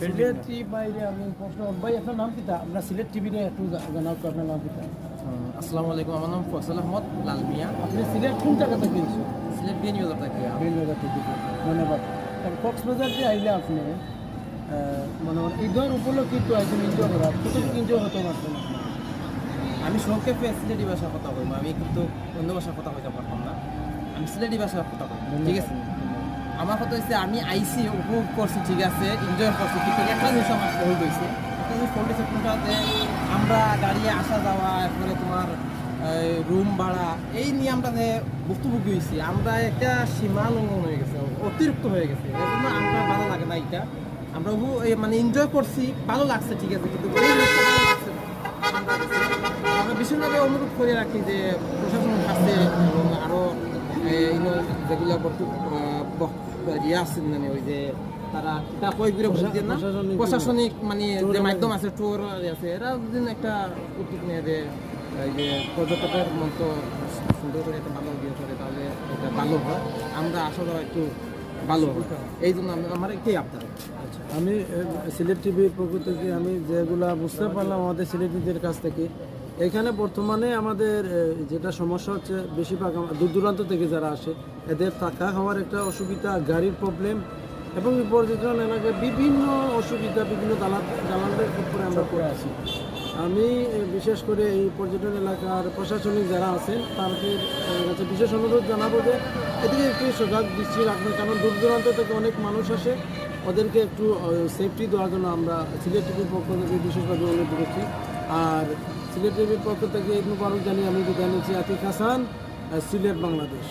বাইরে আমি প্রশ্ন ভাই আপনার নাম কিতা? আপনার সিলেট টিভিতে একটু জানাও তো আপনার নাম কিতা? আসসালামু আলাইকুম আমার নাম ফসল আহমদ লাল মিয়া। আপনি সিলেট কোন জায়গা থেকে এসেছেন? সিলেট বিএন থেকে। বেলবাজার থেকে। ধন্যবাদ। আর কক্সবাজার যে আইলে আপনি আহ, মনে ঈদের উপলক্ষে তো আইছেন এনজয় করা কত এনজয় হতো পারছেন আমি ভাষা কথা বলব। আমি কিন্তু অন্য ভাষার কথা বলতে পারতাম না। আমি সিলেটি ভাষার কথা বলব। ঠিক আছে? আমার কথা হচ্ছে আমি আইসি উপভোগ করছি, ঠিক আছে এনজয় করছি, কিন্তু একটা জিনিস আমার ফল্ট হয়েছে একটা জিনিস ফল্ট হয়েছে কোনটা যে আমরা গাড়ি আসা যাওয়া, এরপরে তোমার রুম ভাড়া, এই নিয়ে আমরা যে ভুক্তভোগী হয়েছি আমরা একটা সীমা লঙ্ঘন হয়ে গেছে, অতিরিক্ত হয়ে গেছে। এর জন্য আমরা ভালো লাগে না এটা। আমরা মানে এনজয় করছি, ভালো লাগছে, ঠিক আছে, কিন্তু। আমরা বিশেষভাবে অনুরোধ করে রাখি যে প্রশাসনের কাছে এবং আরও যেগুলো ইয়ে আছে মানে ওই যে তারা করে বলতে না? প্রশাসনিক- মানে যে মাধ্যম আছে ট্যুর আছে এরা যদি একটা উদ্যোগ নিয়ে যে এই যে পর্যটকের মতো সুন্দর করে একটা ভালো ইয়ে করে তাহলে এটা ভালো হয়। আমরা করা একটু ভালো এই জন্য আমি আমার একটাই আপনার আচ্ছা আমি সিলেট টিভির পক্ষ থেকে আমি যেগুলা বুঝতে পারলাম আমাদের সিলেটিদের কাছ থেকে এখানে বর্তমানে আমাদের যেটা সমস্যা হচ্ছে বেশিরভাগ দূর দূরান্ত থেকে যারা আসে, এদের থাকা খাওয়ার একটা অসুবিধা, গাড়ির প্রবলেম এবং পর্যটন এলাকায় বিভিন্ন অসুবিধা, বিভিন্ন দালাল, দালালদের উপরে আমরা করে আছি। আমি বিশেষ করে এই পর্যটন এলাকার প্রশাসনিক যারা আছেন, তাদের কাছে বিশেষ অনুরোধ জানাব যে এদিকে একটু সজাগ দৃষ্টি রাখবেন, কারণ দূর দূরান্ত থেকে অনেক মানুষ আসে। ওদেরকে একটু সেফটি দেওয়ার জন্য আমরা সিলেট পক্ষ থেকে বিশেষভাবে অনুরোধ করেছি। আর সিলেট টিভির পক্ষ থেকে ঈদ মুবারক জানিয়ে আমি নিচ্ছি আতিক হাসান সিলেট বাংলাদেশ।